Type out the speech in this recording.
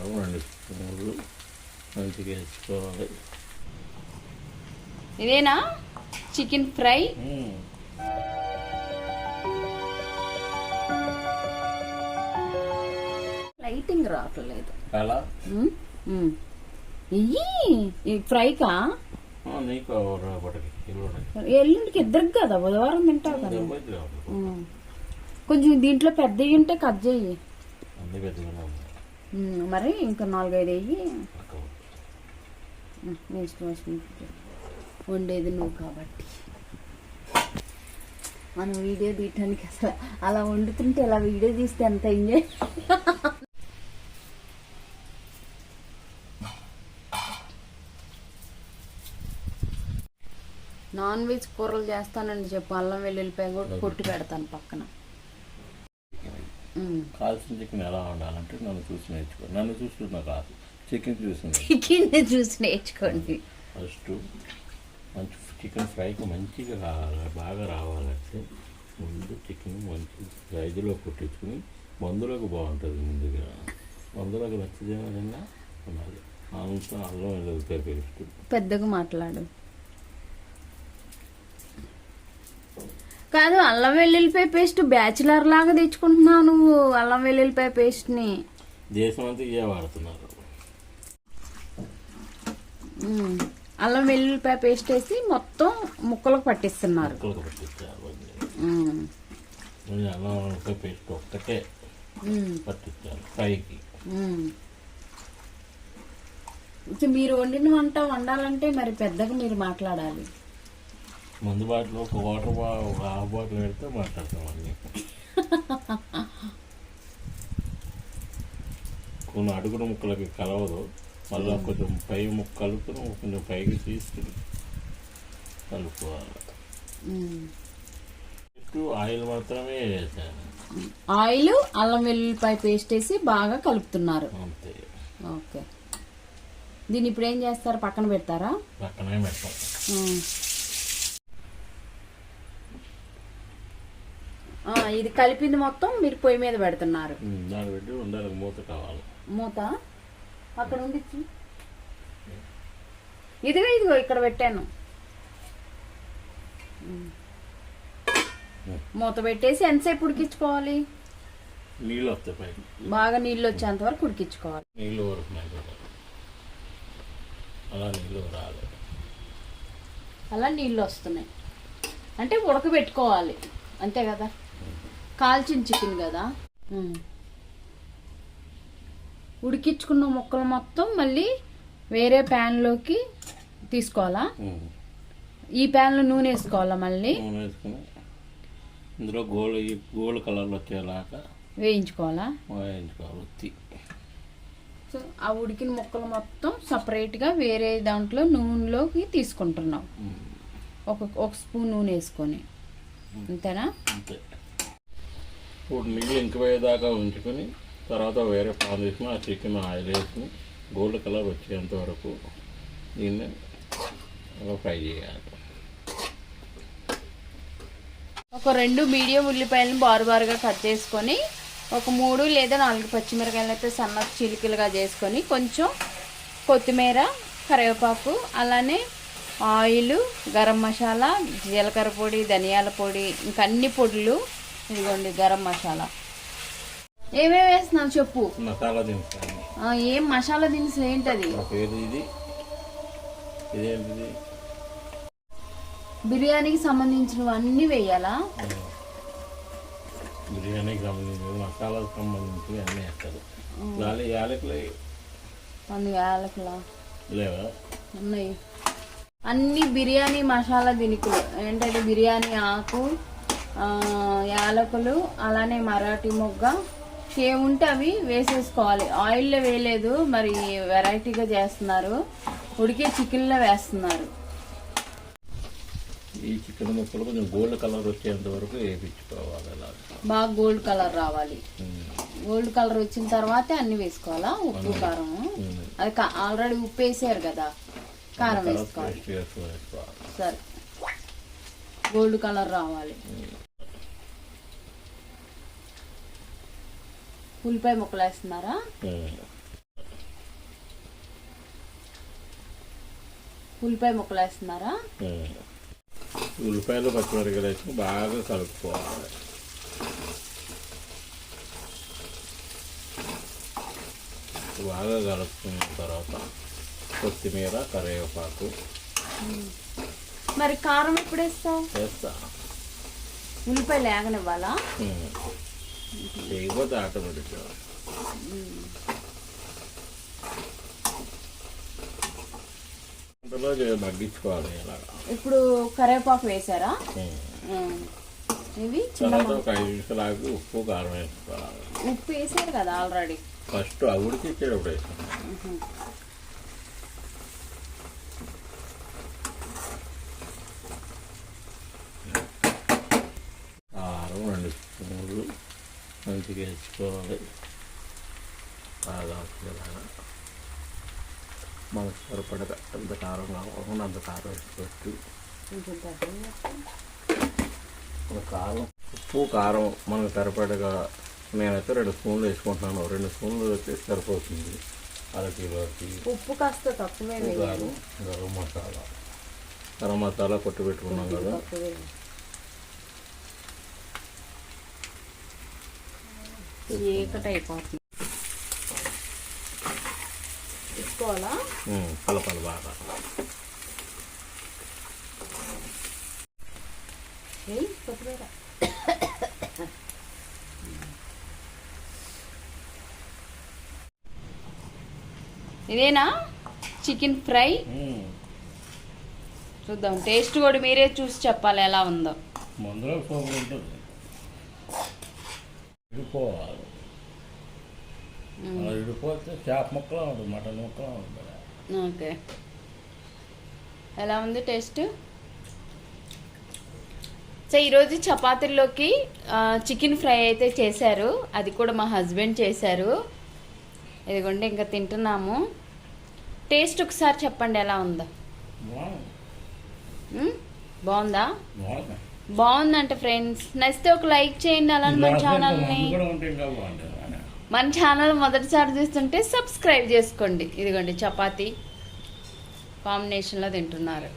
కారం రెండు స్పూన్లు మంచిగా వేసుకోవాలి ఇదేనా? Chicken fry. లైటింగ్ రావట్లేదు. అలా? ఈ ఫ్రైకా? ఎల్లుండికి ఇద్దరికి కదా బుధవారం తింటావు కదా. కొంచెం దీంట్లో పెద్దవి ఉంటే కట్ చెయ్యి. మరి ఇంకా నాలుగైదు వెయ్యి పక్క నెక్స్ట్ వాష్ వండేది నువ్వు కాబట్టి. మనం వీడియో తీయటానికి అసలు అలా వండుతుంటే ఇలా వీడియో తీస్తే ఎంత ఎంజాయ్. నాన్ వెజ్ కూరలు చేస్తానండి చెప్పు అల్లం వెల్లుల్లిపాయ కూడా కొట్టి పెడతాను పక్కన. కాల్చిన చికెన్ ఎలా వండాలంటే నన్ను చూసి నేర్చుకో నన్ను చూసి నాకు రాదు చికెన్ చూసింది చికెన్ చూసి నేర్చుకోండి. ఫస్ట్ మంచి చికెన్ ఫ్రైకి మంచిగా కావాలి బాగా రావాలంటే ముందు చికెన్ మంచి సైజులో కుట్టించుకుని మందులకు బాగుంటుంది ముందుగా. మందులకు నచ్చదేమైనా ఉండాలి అంతా అల్లం పేస్ట్ పెద్దగా మాట్లాడు. కాదు అల్లం వెల్లుల్లిపాయ పేస్ట్ బ్యాచిలర్ లాగా తెచ్చుకుంటున్నావు నువ్వు అల్లం వెల్లుల్లిపాయ పేస్ట్ని దేశం అంతా ఇవే వాడుతున్నారు. అల్లం వెల్లుల్లిపాయ పేస్ట్ వేసి మొత్తం ముక్కలకు పట్టిస్తున్నారు ముక్కలకు పట్టించారు ఉమ్. నేను అల్లం వెల్లుల్లిపాయ పేస్ట్ ఒక్కటే ఉమ్. పట్టించాను ఫ్రైకి ఉమ్. ఇక మీరు వండిన వంట వండాలంటే మరి పెద్దగా మీరు మాట్లాడాలి ముందు బాటిల్ ఒక వాటర్ బా ఒక హాఫ్ బాటిల్ పెడితే మాట్లాడతాం అన్నీ. కొన్ని అడుగుడు ముక్కలకి కలవదు. మళ్ళీ కొంచెం పై ముక్క కలుపుకుని కొంచెం పైకి తీసుకుని కలుపుకోవాలి. ఆయిల్ మాత్రమే వేసాను. ఆయిల్ అల్లం వెల్లుల్లిపాయ పేస్ట్ వేసి బాగా కలుపుతున్నారు. అంతే. ఓకే. దీన్ని ఇప్పుడు ఏం చేస్తారు? పక్కన పెడతారా? పక్కనే పెట్టాం ఉమ్. ఆ, ఇది కలిపింది మొత్తం మీరు పొయ్యి మీద పెడుతున్నారు. దాన్ని పెట్టి ఉండాలి మూత కావాలి. మూత? అక్కడ ఉంది ఇదిగో ఇదిగో ఇక్కడ పెట్టాను. మూత పెట్టేసి ఎంతసేపు ఉడికించుకోవాలి? నీళ్ళు వస్తాయి బాగా నీళ్ళు వచ్చేంత వరకు ఉడికించుకోవాలి. నీళ్ళు వరకు అలా నీళ్ళు అలా నీళ్ళు వస్తున్నాయి. అంటే ఉడకబెట్టుకోవాలి. అంతే కదా? కాల్చిన చికెన్ కదా. ఉడికించుకున్న ముక్కలు మొత్తం మళ్ళీ వేరే ప్యాన్లోకి తీసుకోవాలా. ఈ ప్యాన్లో నూనె వేసుకోవాలా మళ్ళీ? ఇందులో గోల్డ్ కలర్లో వచ్చేలాగా వేయించుకోవాలా? సో ఆ ఉడికిన ముక్కలు మొత్తం సపరేట్గా వేరే దాంట్లో నూనెలోకి తీసుకుంటున్నాం. ఒక ఒక స్పూన్ నూనె వేసుకొని. అంతేనా? అంతే. ఇప్పుడు నీళ్ళు ఇంకిపోయేదాకా ఉంచుకొని తర్వాత వేరే పాన్ తీసుకుని ఆ చికెన్ ఆయిల్ వేసుకుని గోల్డ్ కలర్ వచ్చేంత వరకు దీన్ని ఫ్రై చేయాలి. ఒక రెండు మీడియం ఉల్లిపాయలను బారు బారుగా కట్ చేసుకొని ఒక మూడు లేదా నాలుగు పచ్చిమిరకాయలు అయితే సన్న చిలికలుగా చేసుకొని కొంచెం కొత్తిమీర కరివేపాకు అలానే ఆయిల్ గరం మసాలా జీలకర్ర పొడి ధనియాల పొడి ఇంకా అన్ని పొడులు ఇదిగోండి గరం మసాలా. ఏమేమి వేస్తున్నావు చెప్పు. మసాలా ఆ, ఏం మసాలా దినుసులు ఏంటది? ఇది. ఇదేంటిది? బిర్యానీకి సంబంధించినవి అన్నీ వేయాలా బిర్యానీకి సంబంధించి మసాలాకు సంబంధించి అన్నీ వేస్తారు. దాని యాలకులు పండుగ యాలకులా? లేవా? ఉన్నాయి. అన్ని బిర్యానీ మసాలా దినుకులు. ఏంటంటే బిర్యానీ ఆకు యాలకులు అలానే మరాఠీ మొగ్గ. ఏముంటే అవి వేసేసుకోవాలి. ఆయిల్లో వేయలేదు మరి వెరైటీగా చేస్తున్నారు. ఉడికే చికెన్లో వేస్తున్నారు. ఈ చికెన్ ముక్కలు కొంచెం గోల్డ్ కలర్ వచ్చేంత వరకు వేయించుకోవాలి బాగా గోల్డ్ కలర్ రావాలి. గోల్డ్ కలర్ వచ్చిన తర్వాతే అన్ని వేసుకోవాలా? ఉప్పు కారం. అది ఆల్రెడీ ఉప్పు వేసారు కదా. కారం వేసుకోవాలి. సరే. గోల్డ్ కలర్ రావాలి. ఉల్లిపాయ ముక్కలు వేస్తున్నారా? ఉల్లిపాయ ముక్కలు వేస్తున్నారా? ఉల్లిపాయలు పచ్చిమిరపకాయలు బాగా కలుపుకోవాలి. బాగా కలుపుకున్న తర్వాత కొత్తిమీర కరివేపాకు. మరి కారం ఎప్పుడు వేస్తావు వేస్తా. ఉల్లిపాయలు చేయకపోతే ఆటోమేటిక్గా. మగ్గించుకోవాలి ఇప్పుడు కరివేపాకు వేసారా. ఇవి చిన్న తర్వాత ఒక ఐదు నిమిషాలు ఉప్పు కారం వేసుకోవాలి. ఉప్పు వేసారు కదా ఆల్రెడీ. ఫస్ట్ ఆ ఉడికి ఇచ్చేటప్పుడు వేసుకున్నాం కారం రెండు స్పూన్లు మంచిగా వేసుకోవాలి బాగా వచ్చేలాగా మనకు సరిపడగా ఎంత కారం కావాలన్నా అంత కారం వేసుకోవచ్చు. కారం ఉప్పు కారం మనకు సరిపడగా నేనైతే రెండు స్పూన్లు వేసుకుంటున్నాను. రెండు స్పూన్లు అయితే సరిపోతుంది. అర కిలోకి ఉప్పు కాస్త తక్కువే కారం గరం మసాలా. గరం మసాలా కొట్టి పెట్టుకున్నాం కదా. చీకటి అయిపోతుంది కలపాలి బాగా. కొత్తిమీర. ఇదేనా? Chicken fry? చూద్దాం టేస్ట్ కూడా మీరే చూసి చెప్పాలి ఎలా ఉందో. మందులో సోపు ఉంటుంది. ఇడిపోవాలి. అలా ఇడిపోతే చేప ముక్కలా ఉంటుంది మటన్ ముక్కలా ఉంటుంది. ఓకే. ఎలా ఉంది టేస్ట్? సో ఈరోజు చపాతీల్లోకి చికెన్ ఫ్రై అయితే చేశారు. అది కూడా మా హస్బెండ్ చేశారు. ఇదిగోండి ఇంకా తింటున్నాము. టేస్ట్ ఒకసారి చెప్పండి ఎలా ఉందో. బాగుంది. బాగుందంట ఫ్రెండ్స్ నచ్చితే ఒక లైక్ చేయండి అలానే మన ఛానల్ని మన ఛానల్ మొదటిసారి చూస్తుంటే సబ్స్క్రైబ్ చేసుకోండి. ఇదిగోండి చపాతీ కాంబినేషన్లో తింటున్నారు.